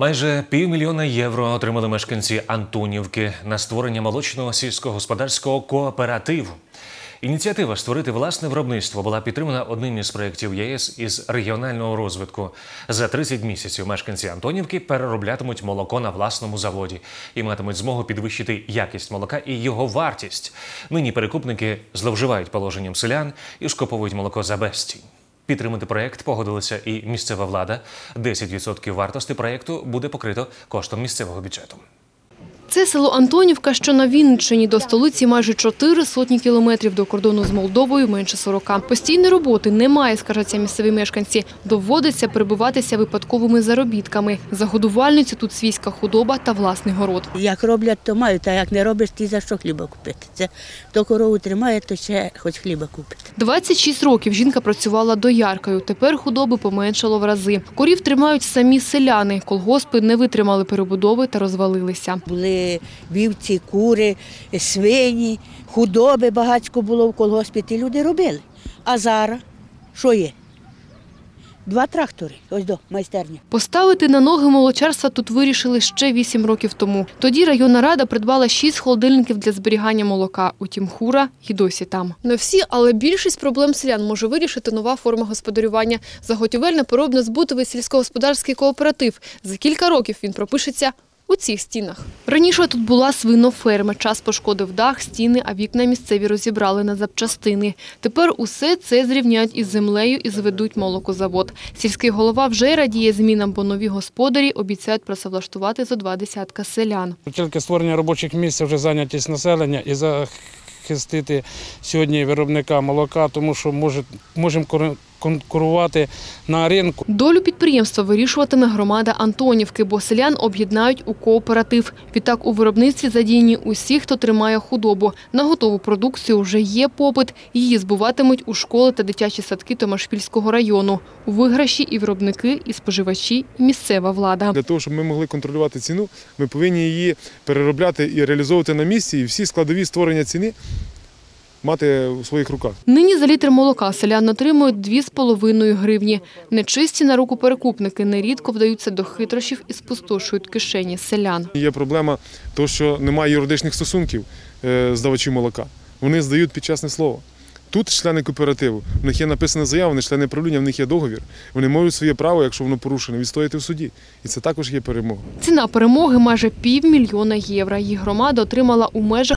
Майже півмільйона євро отримали мешканці Антонівки на створення молочного сільськогосподарського кооперативу. Ініціатива створити власне виробництво була підтримана одним із проєктів ЄС із регіонального розвитку. За 30 місяців мешканці Антонівки перероблятимуть молоко на власному заводі і матимуть змогу підвищити якість молока і його вартість. Нині перекупники зловживають положенням селян і скуповують молоко за безцінь. Підтримати проєкт погодилася і місцева влада. 10% вартості проєкту буде покрито коштом місцевого бюджету. Це село Антонівка, що на Вінниччині до столиці майже чотири сотні кілометрів до кордону з Молдовою менше 40. Постійної роботи немає, скажуться місцеві мешканці. Доводиться перебуватися випадковими заробітками. За годувальницю тут свійська худоба та власний город. Як роблять, то мають, а як не робиш, ти за що хліба купити. Це то корову тримає, то ще хоч хліба купити. 26 років жінка працювала дояркою. Тепер худоби поменшало в рази. Корів тримають самі селяни. Колгоспи не витримали перебудови та розвалилися. Були вівці, кури, свині, худоби багатько було в колгоспі, ті люди робили. А зараз що є? Два трактори, ось до майстерні. Поставити на ноги молочарства тут вирішили ще 8 років тому. Тоді районна рада придбала 6 холодильників для зберігання молока. Утім, хура й досі там. Не всі, але більшість проблем селян може вирішити нова форма господарювання. Заготівельно-поробно збутовий сільськогосподарський кооператив. За кілька років він пропишеться у цих стінах. Раніше тут була свиноферма. Час пошкодив дах, стіни, а вікна місцеві розібрали на запчастини. Тепер усе це зрівняють із землею і зведуть молокозавод. Сільський голова вже радіє змінам, бо нові господарі обіцяють працевлаштувати зо два десятка селян. Тільки створення робочих місць вже зайнятість населення і захистити сьогодні виробника молока, тому що може, можемо конкурувати на ринку. Долю підприємства вирішуватиме громада Антонівки, бо селян об'єднають у кооператив. Відтак у виробництві задіяні усі, хто тримає худобу. На готову продукцію вже є попит. Її збуватимуть у школи та дитячі садки Томашпільського району. У виграші і виробники, і споживачі, і місцева влада. Для того, щоб ми могли контролювати ціну, ми повинні її переробляти і реалізовувати на місці, і всі складові створення ціни мати у своїх руках. Нині за літр молока селян отримують 2,5 гривні. Нечисті на руку перекупники нерідко вдаються до хитрощів і спустошують кишені селян. Є проблема, то, що немає юридичних стосунків е, здавачів молока. Вони здають під чесне слово. Тут члени кооперативу, в них є написана заява, вони члени правління, в них є договір. Вони можуть своє право, якщо воно порушене, відстояти в суді. І це також є перемога. Ціна перемоги майже півмільйона євро. Її громада отримала у межах